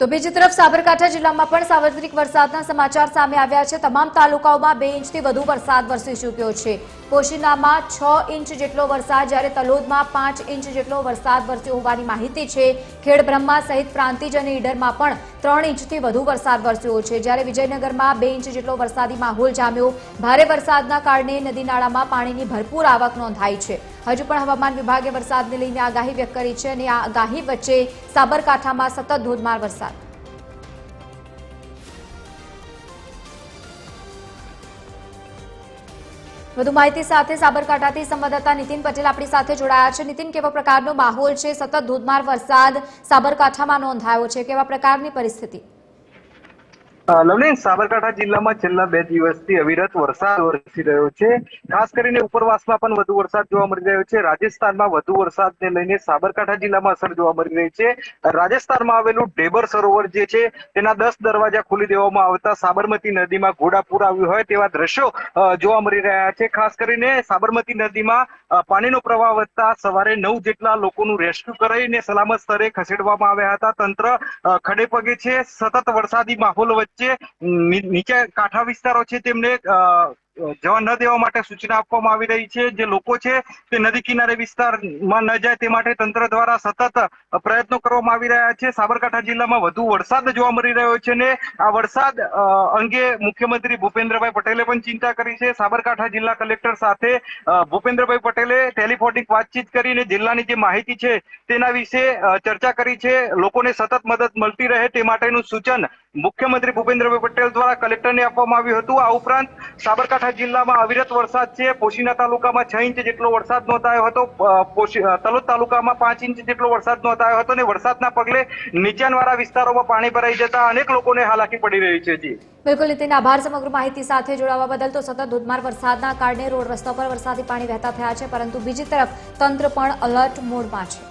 તો બીજી તરફ સાબરકાંઠા જિલ્લામાં પણ સાર્વત્રિક વરસાદના સમાચાર સામે આવ્યા છે. તમામ તાલુકાઓમાં બે ઇંચથી વધુ વરસાદ વરસી ચૂક્યો છે. પોશીનામાં છ ઇંચ જેટલો વરસાદ, જ્યારે તલોદમાં પાંચ ઇંચ જેટલો વરસાદ વરસ્યો હોવાની માહિતી છે. ખેડબ્રહ્મા સહિત પ્રાંતિજ અને ઈડરમાં પણ ત્રણ ઇંચથી વધુ વરસાદ વરસ્યો છે. જ્યારે વિજયનગરમાં બે ઇંચ જેટલો વરસાદી માહોલ જામ્યો. ભારે વરસાદના કારણે નદી નાળામાં પાણીની ભરપૂર આવક નોંધાઈ છે. હજુ પણ હવામાન વિભાગે વરસાદને લઈને આગાહી વ્યક્ત કરી છે અને આ આગાહી વચ્ચે સાબરકાંઠામાં સતત ધોધમાર વરસાદ. વધુ માહિતી સાથે સાબરકાંઠાથી સંવાદદાતા નીતિન પટેલ આપણી સાથે જોડાયા છે. નીતિન, કેવા પ્રકારનો માહોલ છે? સતત ધોધમાર વરસાદ સાબરકાંઠામાં નોંધાયો છે. કેવા પ્રકારની પરિસ્થિતિ? લવલીન, સાબરકાંઠા જિલ્લામાં છેલ્લા બે દિવસથી અવિરત વરસાદ વરસી રહ્યો છે. ખાસ કરીને ઉપરવાસમાં પણ વધુ વરસાદ જોવા મળી રહ્યો છે. રાજસ્થાનમાં વધુ વરસાદને લઈને સાબરકાંઠા જિલ્લામાં અસર જોવા મળી રહી છે. રાજસ્થાનમાં આવેલું ડેબર સરોવર જે છે, તેના દસ દરવાજા ખોલી દેવામાં આવતા સાબરમતી નદીમાં ઘોડાપૂર આવ્યું હોય તેવા દ્રશ્યો જોવા મળી રહ્યા છે. ખાસ કરીને સાબરમતી નદીમાં પાણીનો પ્રવાહ વધતા સવારે નવ જેટલા લોકોનું રેસ્ક્યુ કરાઈને સલામત સ્તરે ખસેડવામાં આવ્યા હતા. તંત્ર ખડેપગે છે. સતત વરસાદી માહોલ વચ્ચે ની- નીચે કાંઠા વિસ્તારો છે તેમને જવા ન દેવા માટે સૂચના આપવામાં આવી રહી છે. જે લોકો છે તે નદી કિનારે વિસ્તારમાં ન જાય તે માટે તંત્ર દ્વારા સતત પ્રયત્નો કરવામાં આવી રહ્યા છે. સાબરકાંઠા જિલ્લામાં વધુ વરસાદ જોવા મળી રહ્યો છે ને આ વરસાદ અંગે મુખ્યમંત્રી ભૂપેન્દ્રભાઈ પટેલે પણ ચિંતા કરી છે. સાબરકાંઠા જિલ્લા કલેક્ટર સાથે ભૂપેન્દ્રભાઈ પટેલે ટેલિફોનિક વાતચીત કરીને જિલ્લાની જે માહિતી છે તેના વિશે ચર્ચા કરી છે. લોકોને સતત મદદ મળતી રહે તે માટેનું સૂચન મુખ્યમંત્રી ભૂપેન્દ્રભાઈ પટેલ દ્વારા કલેક્ટરને આપવામાં આવ્યું હતું. આ ઉપરાંત સાબરકાંઠા જિલ્લામાં અવિરત વરસાદ છે. પોશીના તાલુકામાં છ ઇંચ જેટલો વરસાદ નોંધાયો હતો. તલોદ તાલુકામાં પાંચ ઇંચ જેટલો વરસાદ નોંધાયો હતો અને વરસાદના પગલે નીચાણવાળા વિસ્તારોમાં પાણી ભરાઈ જતા અનેક લોકોને હાલાકી પડી રહી છે જી. બિલકુલ નીતિન, આભાર સમગ્ર માહિતી સાથે જોડાવા બદલ તો સતત ધોધમાર વરસાદના કારણે રોડ રસ્તા પર વરસાદી પાણી વહેતા થયા છે, પરંતુ બીજી તરફ તંત્ર પણ અલર્ટ મોડમાં છે.